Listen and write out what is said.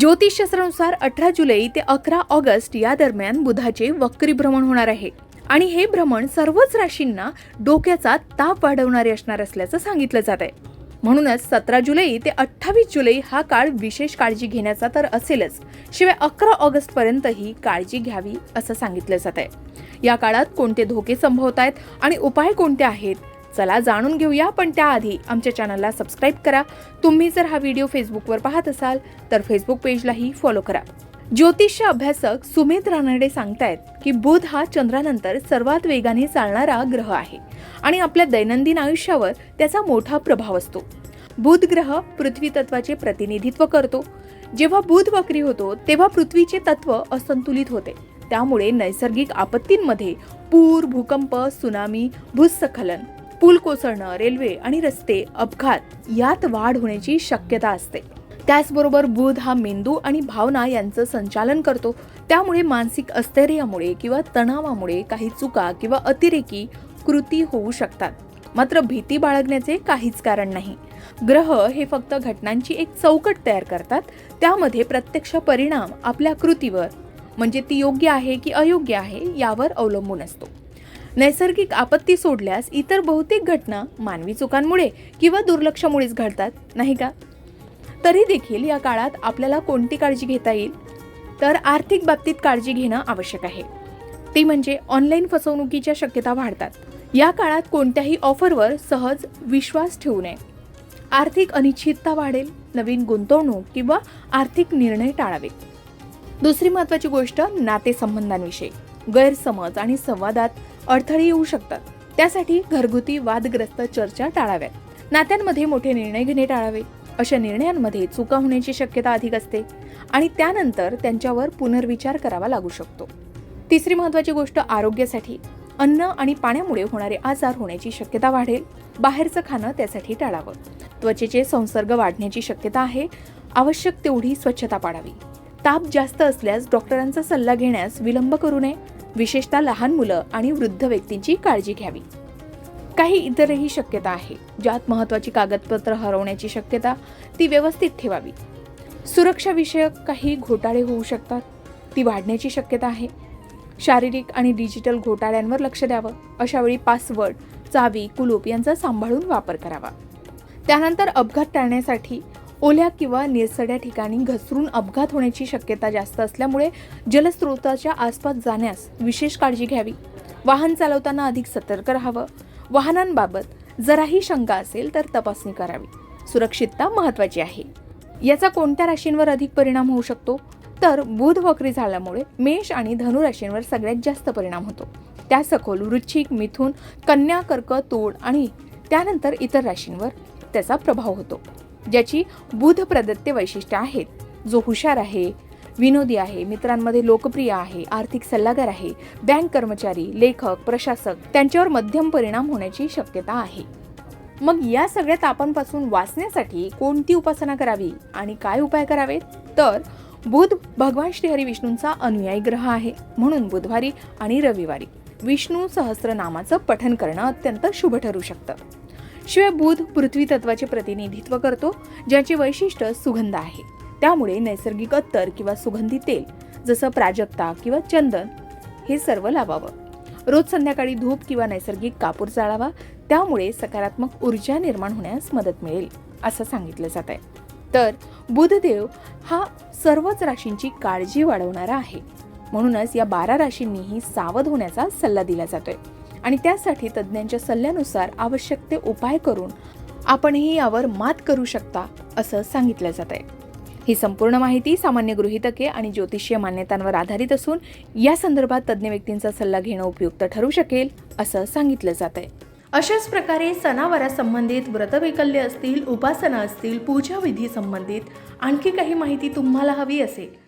ज्योतिषशास्त्रानुसार अठरा जुलै ते अकरा ऑगस्ट या दरम्यान बुधाचे वक्री भ्रमण होणार आहे. आणि हे भ्रमण सर्वच राशींना डोक्याचा ताप वाढवणारे असणार असल्याचं सांगितलं जात आहे. म्हणूनच सतरा जुलै ते अठ्ठावीस जुलै हा काळ विशेष काळजी घेण्याचा तर असेलच. शिवाय अकरा ऑगस्ट पर्यंतही काळजी घ्यावी असं सांगितलं जात आहे. या काळात कोणते धोके संभवत आहेत आणि उपाय कोणते आहेत? चला जाणून घेऊया पण त्याआधी आमच्या चॅनलला सबस्क्राईब करा. तुम्ही जर हा व्हिडिओ फेसबुकवर पाहत असाल तर फेसबुक पेजलाही फॉलो करा. ज्योतिष अभ्यासक सुमित रानडे सांगतायत की बुध हा चंद्रानंतर सर्वात वेगाने चालणारा ग्रह आहे आणि आपल्या दैनंदिन आयुष्यावर त्याचा मोठा प्रभाव असतो. बुध ग्रह पृथ्वी तत्वाचे प्रतिनिधित्व करतो. जेव्हा बुध वक्री होतो तेव्हा पृथ्वीचे तत्व असंतुलित होते. त्यामुळे नैसर्गिक आपत्तींमध्ये पूर भूकंप सुनामी भूस्खलन पूल कोसळणं रेल्वे आणि रस्ते अपघात यात वाढ होण्याची शक्यता असते. त्याचबरोबर बुध हा मेंदू आणि भावना यांचं संचालन करतो. त्यामुळे मानसिक अस्थैर्यामुळे किंवा तणावामुळे काही चुका किंवा अतिरेकी कृती होऊ शकतात. मात्र भीती बाळगण्याचे काहीच कारण नाही. ग्रह हे फक्त घटनांची एक चौकट तयार करतात. त्यामध्ये प्रत्यक्ष परिणाम आपल्या कृतीवर म्हणजे ती योग्य आहे की अयोग्य आहे यावर अवलंबून असतो. नैसर्गिक आपत्ती सोडल्यास इतर बहुतेक घटना मानवी चुकांमुळे किंवा दुर्लक्षामुळेच घडतात नाही का? तरी देखील या काळात आपल्याला कोणती काळजी घेता येईल? तर आर्थिक बाबतीत काळजी घेणं आवश्यक आहे. ती म्हणजे ऑनलाईन फसवणुकीच्या शक्यता वाढतात. या काळात कोणत्याही ऑफरवर सहज विश्वास ठेवू नये. आर्थिक अनिश्चितता वाढेल नवीन गुंतवणूक किंवा आर्थिक निर्णय टाळावे. दुसरी महत्वाची गोष्ट नातेसंबंधांविषयी. गैरसमज आणि संवादात अडथळे येऊ शकतात. त्यासाठी घरगुती वादग्रस्त चर्चा टाळाव्यात. नात्यांमध्ये मोठे निर्णय घेणे टाळावे. अशा निर्णयांमध्ये चुका होण्याची शक्यता अधिक असते आणि त्यानंतर त्यांच्यावर पुनर्विचार करावा लागू शकतो. तिसरी महत्वाची गोष्ट आरोग्यासाठी. अन्न आणि पाण्यामुळे होणारे आजार होण्याची शक्यता वाढेल. बाहेरचं खाणं त्यासाठी टाळावं. त्वचेचे संसर्ग वाढण्याची शक्यता आहे. आवश्यक तेवढी स्वच्छता पाळावी. ताप जास्त असल्यास डॉक्टरांचा सल्ला घेण्यास विलंब करू नये. विशेषतः लहान मुलं आणि वृद्ध व्यक्तींची काळजी घ्यावी. काही इतरही शक्यता आहे ज्यात महत्वाची कागदपत्र हरवण्याची शक्यता ती व्यवस्थित ठेवावी. सुरक्षाविषयक काही घोटाळे होऊ शकतात ती वाढण्याची शक्यता आहे. शारीरिक आणि डिजिटल घोटाळ्यांवर लक्ष द्यावं अशावेळी पासवर्ड चावी कुलूप यांचा सांभाळून वापर करावा. त्यानंतर अपघात टाळण्यासाठी ओल्या किंवा निरसड्या ठिकाणी घसरून अपघात होण्याची शक्यता जास्त असल्यामुळे जलस्रोताच्या आसपास जाण्यास विशेष काळजी घ्यावी. वाहन चालवताना अधिक सतर्क राहावं. वाहनांबाबत जराही शंका असेल तर तपासणी करावी. सुरक्षितता महत्वाची आहे. याचा कोणत्या राशींवर अधिक परिणाम होऊ शकतो? तर बुध वक्री झाल्यामुळे मेष आणि धनु राशींवर सगळ्यात जास्त परिणाम होतो. त्या सखोल वृश्चिक मिथुन कन्या कर्क तोड आणि त्यानंतर इतर राशींवर त्याचा प्रभाव होतो. ज्याची बुध प्रदत्त वैशिष्ट्य आहेत. जो हुशार आहे विनोदी आहे मित्रांमध्ये लोकप्रिय आहे आर्थिक सल्लागार आहे बँक कर्मचारी लेखक प्रशासक त्यांच्यावर मध्यम परिणाम होण्याची शक्यता आहे. मग या सगळ्या तापांपासून वाचण्यासाठी कोणती उपासना करावी आणि काय उपाय करावेत? तर बुध भगवान श्रीहरी विष्णूंचा अनुयायी ग्रह आहे. म्हणून बुधवारी आणि रविवारी विष्णू सहस्रनामाचं पठन करणं अत्यंत शुभ ठरू शकतं. शिवाय बुध पृथ्वी तत्वाचे प्रतिनिधित्व करतो ज्याचे वैशिष्ट्य सुगंध आहे. त्यामुळे नैसर्गिक अत्तर किंवा सुगंधी तेल जसं प्राजक्ता किंवा चंदन हे सर्व लावावं. रोज संध्याकाळी धूप किंवा नैसर्गिक कापूर जाळावा त्यामुळे सकारात्मक ऊर्जा निर्माण होण्यास मदत मिळेल असं सांगितलं जात आहे तर बुधदेव हा सर्वच राशींची काळजी वाढवणारा आहे. म्हणूनच या बारा राशींनीही सावध होण्याचा सल्ला दिला जातोय. आणि त्यासाठी तज्ज्ञांच्या सल्ल्यानुसार आवश्यक ते उपाय करून आपणही यावर मात करू शकता असं सांगितलं जात आहे. ही संपूर्ण माहिती सामान्य गृहितके आणि ज्योतिषीय मान्यतांवर आधारित असून या संदर्भात तज्ज्ञ व्यक्तींचा सल्ला घेणं उपयुक्त ठरू शकेल असं सांगितलं जात आहे. अशाच प्रकारे सणावारासंबंधित व्रतवैकल्य असतील उपासना असतील पूजाविधी संबंधित आणखी काही माहिती तुम्हाला हवी असेल